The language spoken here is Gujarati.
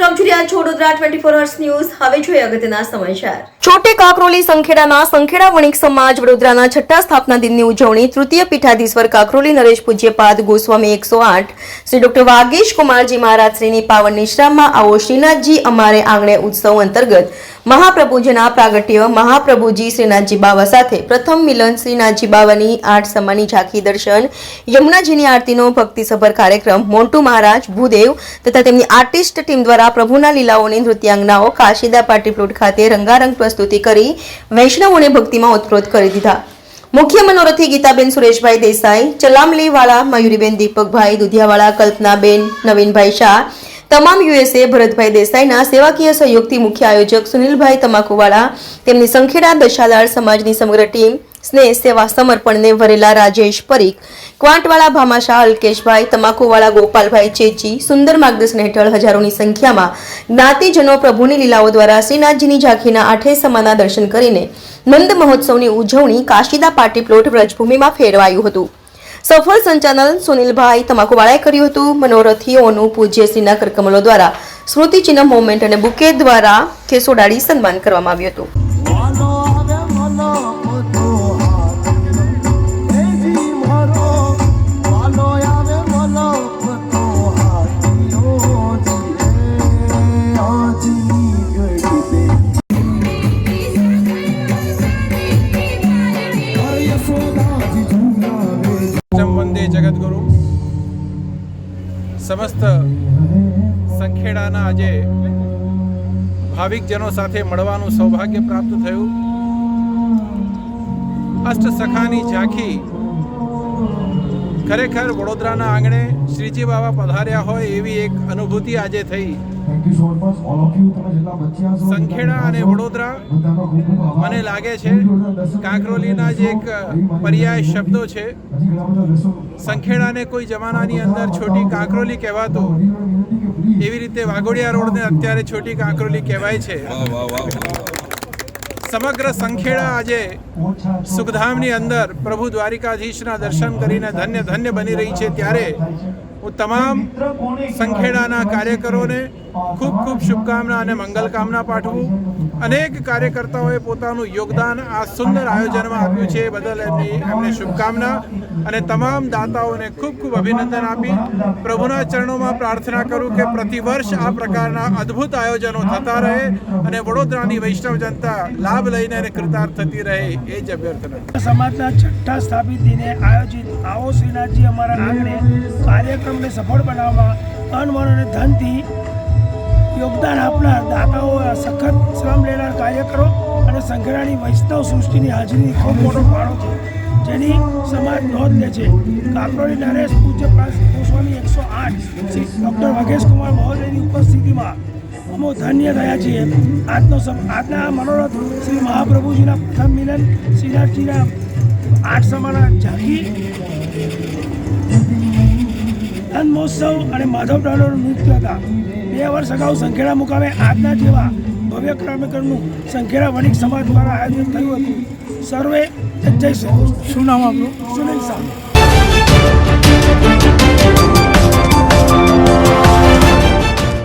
આપ જોઈ રહ્યા છો વડોદરા 24 અવર્સ ન્યૂઝ હવે જોઈએ અગત્યના સમાચાર. ચોટે કાકરોલી સંખેડાના સંખેડા વણિક સમાજ વડોદરાના છઠ્ઠા સ્થાપના દિનની ઉજવણી તૃતીય પીઠાધીશ્વર કાકરોલી નરેશ પૂજ્યપાદ ગોસ્વામી એકસો આઠ. શ્રી ડોક્ટર વાગેશ કુમારજી મહારાજ શ્રીની પાવન નિશ્રામમાં આવો શ્રીનાથજી અમારે આંગણે ઉત્સવ અંતર્ગત મહાપ્રભુજીના પ્રાગટ્ય મહાપ્રભુજી શ્રીનાથજી બાવા સાથે પ્રથમ મિલન શ્રીનાથજી બાવાની આઠ સમાની ઝાંખી દર્શન, યમુનાજીની આરતીનો ભક્તિસભર કાર્યક્રમ, મોન્ટુ મહારાજ, ભૂદેવ તથા તેમની આર્ટિસ્ટ ટીમ દ્વારા પ્રભુના લીલાઓની નૃત્યાંગનાઓ કાશીદા પાર્ટી પ્લોટ ખાતે રંગારંગ પ્રસ્તુતિ કરી વૈષ્ણવોને ભક્તિમાં ઉત્પ્રોત કરી દીધા. મુખ્ય મનોરથી ગીતાબેન સુરેશભાઈ દેસાઈ, ચલામલીવાળા મયુરીબેન દીપકભાઈ, દુધિયાવાળા કલ્પનાબેન, નવીનભાઈ શાહ તમામ યુએસએ, ભરતભાઈ દેસાઈના સેવાકીય સહયોગથી મુખ્ય આયોજક સુનિલભાઈ તમાકુવાળા, તેમની સંખેડા દશાદાર સમાજની સમગ્ર ટીમ, સ્નેહ, સેવા, સમર્પણને ભરેલા રાજેશ પરીખ, ક્વાંટવાળા ભામાશાહ અલ્કેશભાઈ, તમાકુવાળા ગોપાલભાઈ ચેચી, સુંદર માર્ગદર્શન હેઠળ હજારોની સંખ્યામાં જ્ઞાતિજનો પ્રભુની લીલાઓ દ્વારા શ્રીનાથજીની ઝાંખીના આઠે સમાના દર્શન કરીને નંદ મહોત્સવની ઉજવણી કાશીદા પાર્ટી પ્લોટ વ્રજભૂમિમાં ફેરવાયું હતું. સફળ સંચાલન સુનિલભાઈ તમાકુવાળાએ કર્યું હતું. મનોરથીઓનું પૂજ્ય શ્રીના કરકમલો દ્વારા સ્મૃતિચિહ્ન મોમેન્ટ અને બુકે દ્વારા કેસોડાડી સન્માન કરવામાં આવ્યું હતું. સમસ્ત સંખેડાના આજે ભાવિકજનો સાથે મળવાનું સૌભાગ્ય પ્રાપ્ત થયું. અષ્ટ સખાની ઝાંખી ખરેખર વડોદરાના આંગણે શ્રીજી બાબા પધાર્યા હોય એવી એક અનુભૂતિ આજે થઈ. સંખેડા અને વડોદરા મને લાગે છે કાંકરોલીના જે એક પર્યાય શબ્દો છે. સંખેડાને કોઈ જમાનાની અંદર છોટી કાંકરોલી કહેવાતો એવી રીતે વાઘોડિયા રોડને અત્યારે છોટી કાંકરોલી કહેવાય છે. સમગ્ર સંખેડા આજે સુખધામની અંદર પ્રભુ દ્વારિકાધીશના દર્શન કરીને ધન્ય ધન્ય બની રહી છે. ત્યારે હું તમામ સંખેડાના કાર્યકરોને ખૂબ ખૂબ શુભકામના અને મંગલ કામના પાઠવું. અનેક કાર્યકર્તાઓએ પોતાનું યોગદાન આ સુંદર આયોજનમાં આપ્યું છે. બદલ એમની એમને શુભકામના અને તમામ દાતાઓને ખૂબ ખૂબ અભિનંદન આપી. પ્રભુના ચરણોમાં પ્રાર્થના કરું કે પ્રતિવર્ષ આ પ્રકારના અદ્ભુત આયોજનો થતા રહે અને વડોદરાની વૈષ્ણવ જનતા લાભ લઈને અને કૃતાર્થ થતી રહે એ જ અભ્યર્થના. સમાજના છઠ્ઠા સ્થાપિત દિને આયોજિત આવો શ્રીનાથજી અમારા કાર્યક્રમને સફળ બનાવવા અન મન અને ધનથી યોગદાન આપનાર દાતાઓ સખત શ્રમ લેનાર કાર્યકરો અને સંઘરાણી વૈષ્ણવ સૃષ્ટિની હાજરી ખૂબ મોટો ફાળો છે, જેની સમાજ નોંધ લે છે. કાકરોલી નરેશ પૂજ્ય ગોસ્વામી એકસો આઠ શ્રી ડૉક્ટર વગેશકુમાર મહોદયની ઉપસ્થિતિમાં અમો ધન્ય થયા છીએ. આજનો આજના આ મનોરથ શ્રી મહાપ્રભુજીના પ્રથમ મિલન શ્રીનાથજીના આઠ સમાના ઝાંખી મહોત્સવ અને માધવ ડાલોનું નૃત્ય હતા. બે વર્ષ અગાઉ સંખેડા મુકામે આજના જેવા ભવ્ય કાર્યક્રમનું સંખેડા વણિક સમાજ દ્વારા આયોજન થયું હતું. સર્વે જય શ્રી શું નામ આપણું સુનિલ શાહ